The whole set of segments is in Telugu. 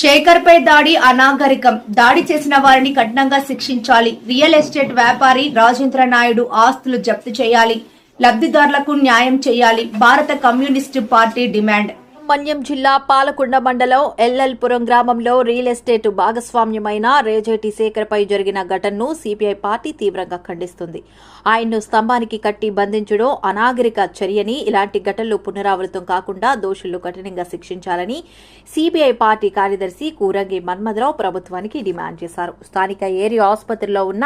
శేఖర్ పై దాడి అనాగరికం. దాడి చేసిన వారిని కఠినంగా శిక్షించాలి. రియల్ ఎస్టేట్ వ్యాపారి రాజేంద్ర నాయుడు ఆస్తులు జప్తు చేయాలి. లబ్ధిదారులకు న్యాయం చేయాలి. భారత కమ్యూనిస్టు పార్టీ డిమాండ్. మన్యం జిల్లా పాలకొండ మండలం ఎల్ఎల్పురం గ్రామంలో రియల్ ఎస్టేట్ భాగస్వామ్యమైన రేజేటి శేఖర్పై జరిగిన ఘటనను సిపిఐ పార్టీ తీవ్రంగా ఖండిస్తుంది. ఆయన్ను స్తంభానికి కట్టి బంధించడం అనాగరిక చర్యని ఇలాంటి ఘటనలు పునరావృతం కాకుండా దోషులు కఠినంగా శిక్షించాలని సిపిఐ పార్టీ కార్యదర్శి కూరంగి మన్మథరావు ప్రభుత్వానికి డిమాండ్ చేశారు. స్థానిక ఏరియా ఆసుపత్రిలో ఉన్న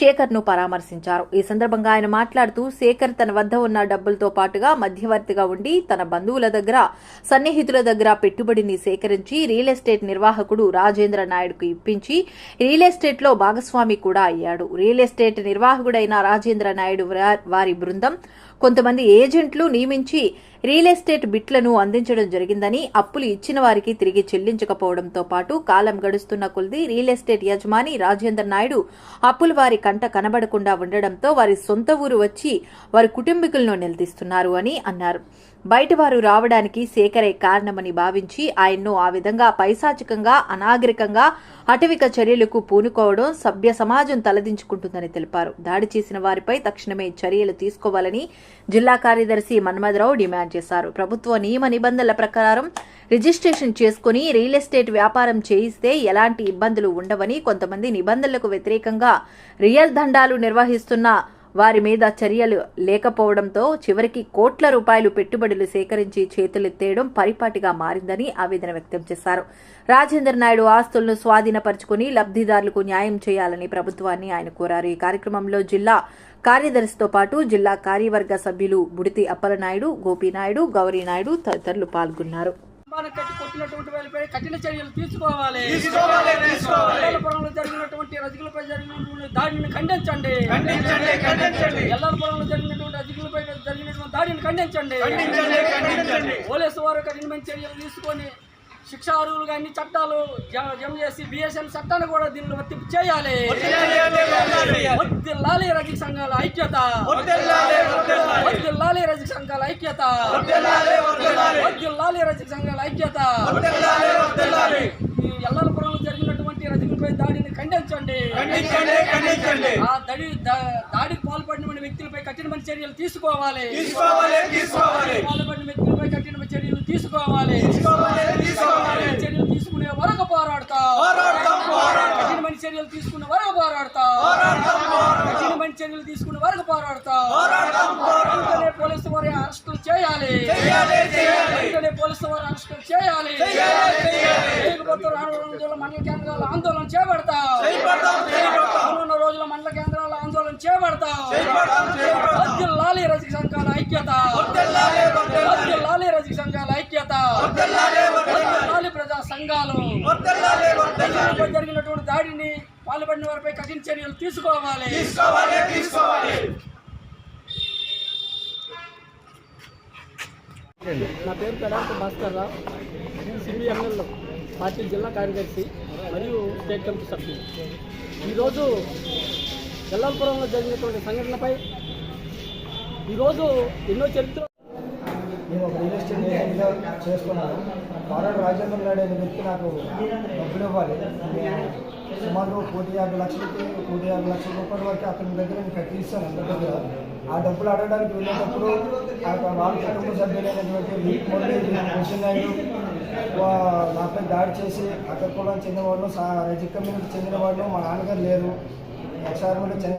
శేఖర్ను పరామర్శించారు. ఈ సందర్భంగా ఆయన మాట్లాడుతూ శేఖర్ తన వద్ద ఉన్న డబ్బులతో పాటుగా మధ్యవర్తిగా ఉండి తన బంధువుల దగ్గర సన్నిహితుల దగ్గర పెట్టుబడిని సేకరించి రియల్ ఎస్టేట్ నిర్వాహకుడు రాజేంద్ర నాయుడుకు ఇప్పించి రియల్ ఎస్టేట్లో భాగస్వామి కూడా అయ్యాడు. రియల్ ఎస్టేట్ నిర్వాహకుడైన రాజేంద్ర నాయుడు వారి బృందం కొంతమంది ఏజెంట్లు నియమించి రియల్ ఎస్టేట్ బిట్లను అందించడం జరిగిందని అప్పులు ఇచ్చిన వారికి తిరిగి చెల్లించకపోవడంతో పాటు కాలం గడుస్తున్న కొద్ది రియల్ ఎస్టేట్ యజమాని రాజేంద్ర నాయుడు అప్పులు వారి కంట కనబడకుండా ఉండడంతో వారి సొంత ఊరు వచ్చి వారి కుటుంబీకులను నిలదీస్తున్నారు అని అన్నారు. బయట వారు రావడానికి శేఖరే కారణమని భావించి ఆయన్ను ఆ విధంగా పైశాచికంగా అనాగరికంగా అటవిక చర్యలకు పూనుకోవడం సభ్య సమాజం తలదించుకుంటుందని తెలిపారు. దాడి చేసిన వారిపై తక్షణమే చర్యలు తీసుకోవాలని జిల్లా కార్యదర్శి మన్మధరావు డిమాండ్ చేశారు. ప్రభుత్వ నియమ నిబంధనల ప్రకారం రిజిస్ట్రేషన్ చేసుకుని రియల్ ఎస్టేట్ వ్యాపారం చేయిస్తే ఎలాంటి ఇబ్బందులు ఉండవని కొంతమంది నిబంధనలకు వ్యతిరేకంగా రియల్ దండాలు నిర్వహిస్తున్న వారి మీద చర్యలు లేకపోవడంతో చివరికి కోట్ల రూపాయలు పెట్టుబడులు సేకరించి చేతులెత్తేయడం పరిపాటిగా మారిందని ఆవేదన వ్యక్తం చేశారు. రాజేందర్ నాయుడు ఆస్తులను స్వాధీనపరుచుకుని లబ్ధిదారులకు న్యాయం చేయాలని ప్రభుత్వాన్ని ఆయన కోరారు. ఈ కార్యక్రమంలో జిల్లా కార్యదర్శితో పాటు జిల్లా కార్యవర్గ సభ్యులు బుడితి అప్పలనాయుడు గోపీనాయుడు గౌరీనాయుడు తదితరులు పాల్గొన్నారు. కొట్టినటువంటి కఠిన చర్యలు తీసుకోవాలి. తీసుకోవాలి తీసుకోవాలి. పొలంలో జరిగినటువంటి రజకులపై జరిగినటువంటి దాడిని ఖండించండి. ఖండించండి ఖండించండి. పొలంలో జరిగినటువంటి రజకులపై జరిగినటువంటి దాడిని ఖండించండి. ఖండించండి ఖండించండి. పోలీసు వారు కఠినమైన చర్యలు తీసుకొని శిక్షా అర్హులుగా అన్ని చట్టాలు జమ చేసి బిఎస్ఎన్ చట్టాన్ని కూడా దీనిలో వర్తింపు చేయాలి. వద్దిల్లాలి రజక సంఘాల ఐక్యత. వద్దిల్లాలి రజక సంఘాల ఐక్యత. వద్దిల్లాలి రజక సంఘాల ఐక్యత ఈ ఎల్లలపురంలో జరిగినటువంటి రజకులపై దాడిని ఖండించండి ఆ దడి దాడికి పాల్పడిన వ్యక్తులపై కఠినమైన చర్యలు తీసుకోవాలి. పాల్పడిన వ్యక్తులపై కఠినమైన చర్యలు తీసుకోవాలి. చర్యలు తీసుకునే వరకు పోరాడతా. కఠినమైన చర్యలు తీసుకునే వరకు పోరాడతా. కఠినమైన చర్యలు తీసుకునే వరకు పోరాడతా. వెంటనే పోలీసు వారి అరెస్టులు చేయాలి రానున్న రోజుల్లో మండల కేంద్రాల ఆందోళన చేపడతా రానున్న రోజుల మండల కేంద్రాల ఆందోళన చేపడతా వద్దిల్లాలి రజక సంఘాల ఐక్యత. వద్దిల్లాలి రజక సంఘాల ఐక్యత. వద్దిల్లాలి ప్రజా సంఘాలు. జరిగినటువంటి దాడిని పాల్పడిన వారిపై కఠిన చర్యలు తీసుకోవాలి. నా పేరు పెడాంత భాస్కర్ రావు. సిబిఎంఎల్ పార్టీ జిల్లా కార్యదర్శి మరియు స్టేట్ కమిటీ సభ్యులు. ఈరోజు ఎల్లంపురంలో జరిగినటువంటి సంఘటనపై ఈరోజు ఎన్నో చరిత్ర మేము ఒక రియల్ ఎస్టేట్ ఏజెంట్గా చేసుకున్నాను కారాడు రాజేంద్ర నాయుడు అనే వ్యక్తి నాకు డబ్బులు ఇవ్వాలి. సుమారు కోటి యాభై లక్షలకి కోటి యాభై లక్షల రూపాయల వరకు అతని దగ్గర నేను కట్టిస్తాను అందరి దగ్గర ఆ డబ్బులు అడగడానికి వెళ్ళేటప్పుడు ఆ వాళ్ళ కుటుంబ సభ్యులైనటువంటి వీక్ కృష్ణ నాయుడు నాపై దాడి చేసి అక్కడ కూడా చెందిన వాళ్ళు రజిక్ కమ్యూనిటీ చెందిన వాళ్ళు మా నాన్నగారు లేరు. ఎక్స్ఆర్మీలో చెందిన